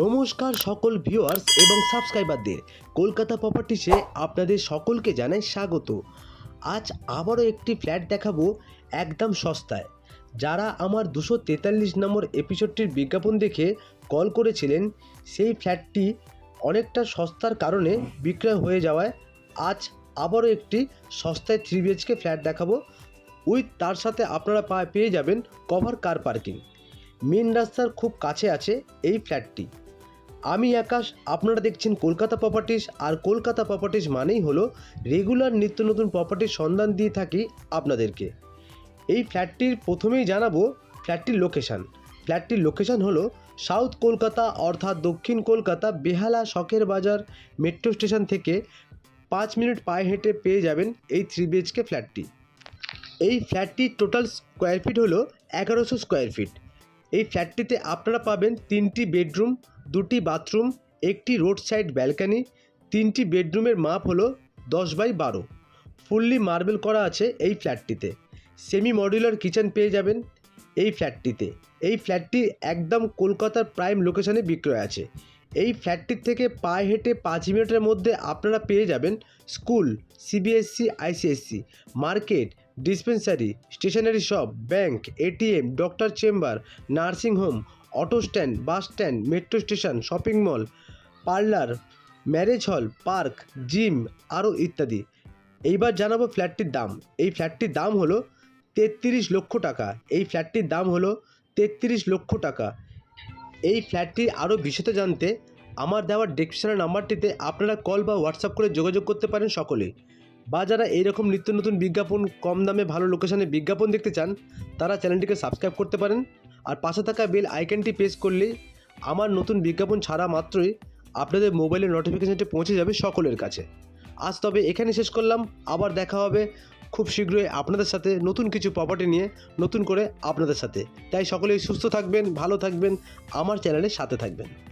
নমস্কার সকল ভিউয়ার্স এবং সাবস্ক্রাইবারদের কলকাতা প্রপার্টিসে আপনাদের সকলকে জানাই স্বাগত। আজ আবারও একটি ফ্ল্যাট দেখাবো একদম সস্তায়। যারা আমার দুশো তেতাল্লিশ নম্বর এপিসোডটির বিজ্ঞাপন দেখে কল করেছিলেন, সেই ফ্ল্যাটটি অনেকটা সস্তার কারণে বিক্রয় হয়ে যাওয়ায় আজ আবারও একটি সস্তায় থ্রি বিএচকে ফ্ল্যাট দেখাবো। উইথ তার সাথে আপনারা পেয়ে যাবেন কভার কার পার্কিং মেন রাস্তার খুব কাছে আছে এই ফ্ল্যাটটি আমি আকাশ, আপনারা দেখছেন কলকাতা প্রপার্টিস আর কলকাতা প্রপার্টিস মানেই হলো রেগুলার নিত্য নতুন প্রপার্টির সন্ধান দিয়ে থাকি আপনাদেরকে। এই ফ্ল্যাটটির প্রথমেই জানাব ফ্ল্যাটটির লোকেশান ফ্ল্যাটটির লোকেশান হলো সাউথ কলকাতা, অর্থাৎ দক্ষিণ কলকাতা, বেহালা শখের বাজার মেট্রো স্টেশন থেকে পাঁচ মিনিট পায়ে হেঁটে পেয়ে যাবেন এই থ্রি বিএচকে ফ্ল্যাটটি এই ফ্ল্যাটটির টোটাল স্কোয়ার ফিট হলো এগারোশো স্কোয়ার ফিট এই ফ্ল্যাটটিতে আপনারা পাবেন তিনটি বেডরুম দুটি বাথরুম, একটি রোড সাইড ব্যালকানি, তিনটি বেডরুমের মাপ হলো দশ বাই বারো। ফুললি মার্বেল করা আছে এই ফ্ল্যাটটিতে। সেমি মডিউলার কিচেন পেয়ে যাবেন এই ফ্ল্যাটটিতে। এই ফ্ল্যাটটি একদম কলকাতার প্রাইম লোকেশনে বিক্রয় আছে। এই ফ্ল্যাটটির থেকে পায়ে হেঁটে পাঁচ মিনিটের মধ্যে আপনারা পেয়ে যাবেন school CBSE ICSE market, dispensary, stationery shop, bank ATM doctor chamber, nursing home, auto stand, bus stand, metro station, shopping mall, parlour, marriage hall, park, gym আরও ইত্যাদি। এইবার জানাব ফ্ল্যাটটির দাম। এই ফ্ল্যাটটির দাম হলো তেত্রিশ লক্ষ টাকা। এই ফ্ল্যাটটির দাম হলো তেত্রিশ লক্ষ টাকা। এই ফ্ল্যাটটি আরও বিশদ জানতে আমার দেওয়ার ডেসক্রিপশনের নাম্বারটিতে আপনারা কল বা হোয়াটসঅ্যাপ করে যোগাযোগ করতে পারেন সকলেই বা যারা এইরকম নিত্য নতুন বিজ্ঞাপন, কম দামে ভালো লোকেশনে বিজ্ঞাপন দেখতে চান, তারা চ্যানেলটিকে সাবস্ক্রাইব করতে পারেন। আর পাশে থাকা বেল আইকনটি প্রেস করলে আমার নতুন বিজ্ঞাপন ছাড়া মাত্রই আপনাদের মোবাইলের নোটিফিকেশনটি পৌঁছে যাবে সকলের কাছে। আজ তবে এখানে শেষ করলাম। আবার দেখা হবে খুব শীঘ্রই আপনাদের সাথে নতুন কিছু প্রপার্টি নিয়ে নতুন করে আপনাদের সাথে। তাই সকলেই সুস্থ থাকবেন, ভালো থাকবেন, আমার চ্যানেলের সাথে থাকবেন।